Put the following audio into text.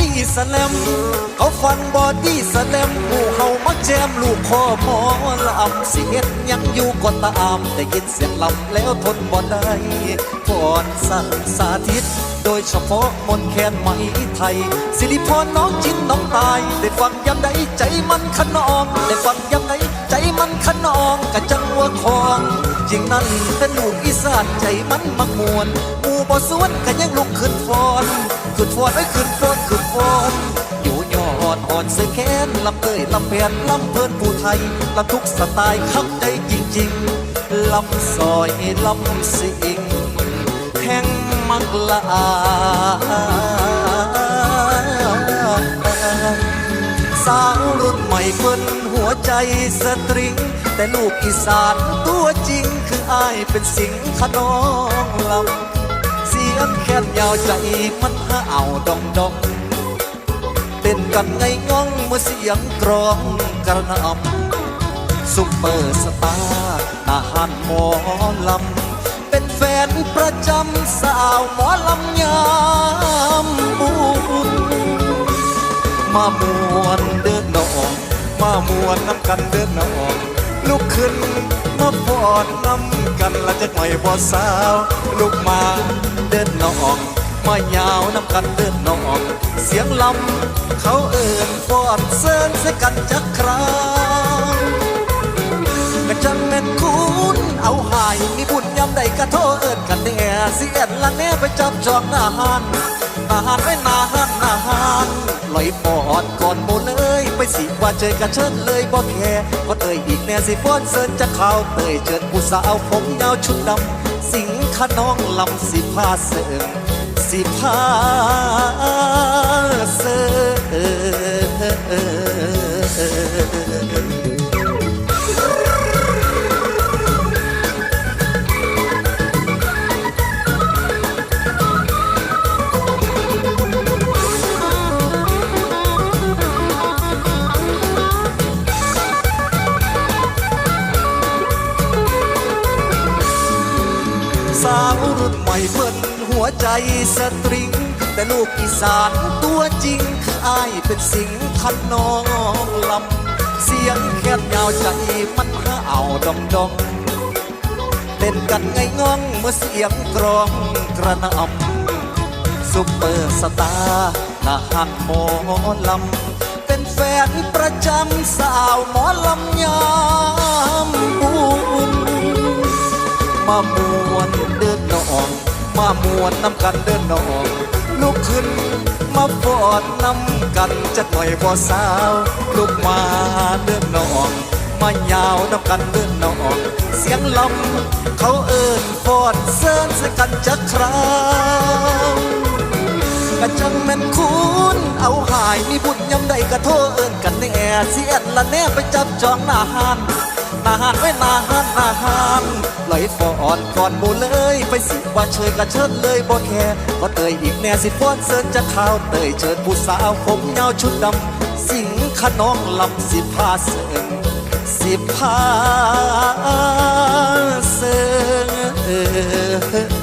ดี้สแลมเขาฟันบอดี้สแลมหมู่เฮามาแจมลูกคอหมอลำสิเฮ็ดยังอยู่ก็ตามแต่ยินเสียงลำแล้วทนบ่ได้พรสั่งสาธิต โดยเฉพาะมนแคนไหมไทย สิริพรน้องจินน้องตาย ได้ฟังยำใดใจมันขนอง ได้ฟังยำใดใจมันขนองกะจังว่าคอง จริงนั้นเป็นลูกอีสานใจมันมักมวนหมู่บ่สวนก็ยังลุกขึ้นฟอนขึ้นฟอนไว้ขึ้นฟอนขึ้นฟอนอยู่ยอดอ่อนเสือแค้นลำเตยลำแผนลำเพลินผู้ไทยลำทุกสไตล์เข้าใจจริงๆลำซอยลำสิงแห่งมักลาสาว รุ่นใหม่เพิ่นหัวใจสตริง แต่ลูกอีสานตัวจริงคืออายเป็นสิงขนองลำเสียงแค้นยาวใจมันหาเอาดองดองเต้นกันไงง่องเมื่อเสียงกรองกระนำซุปเปอร์สตาร์อาหารหมอลำเป็นแฟนประจำสาวหมอลำยามบุญมามวนเดินนอง มามวนน้ำกันเดินนองลุกขึ้นมาฟอนน้ำกันละจะหน่อยบ่สาว ลุกมาเดินนองมายาวน้ำกันเดินนองเสียงลำเขาเอิ่นฟอนเซินใส่กันจักคราวกะจังแม่นคุณเอาหายมีบุญยำใดกะโทเอิ้นกันแน่เสียนละแน่ไปจับจองหน้าหานหน้าหานไว้หน้าหานหน้าหานลอยปอดก่อนโมเลย ว่าเจอกะเชิดเลยบ่แค่ก็เตยอีกแน่สิฟ้อนเสินจะข่าวเตยเชิดผู้สาวผมยาวชุดดำสิงขน้องลำสิผ้าเสริมสิผ้าเสริม ใหม่เพิ่นหัวใจสตริง แต่ลูกอีสานตัวจริงคืออายเป็นสิงคันนองลำ เสียงแคบยาวใจมันหาเอาดองดองเต้นกันไงง่องเมื่อเสียงกรองกระนำซุปเปอร์สตาร์ทหารหมอลำ เป็นแฟนประจำสาวหมอลำยามบุญมามวน มามวนน้ำกันเดินนองลุกขึ้นมาฟอดน้ำกันจักหน่อยบ่สาว ลุกมาเดินนองมายาวน้ำกันเดินนองเสียงลำเขาเอิ้นฟอดเซินใส่กันจักคราวกะจังแม่นคุณเอาหายมีบุญยำใดกะโทเอิ้นกันแน่เสียนละแน่ไปจับจองหน้าหานหน้าหานไว้หน้าหานหน้าหาน ลอยฟอนก่อนหมูเลยไปสิว่าเชยกระเชิดเลยบ่แค่ก็เตยอีกแน่สิฟ้อนเซินจะข่าวเตยเชิญผู้สาวผมยาวชุดดำสิงขนองลำสิพาเสิงสิพาเสิง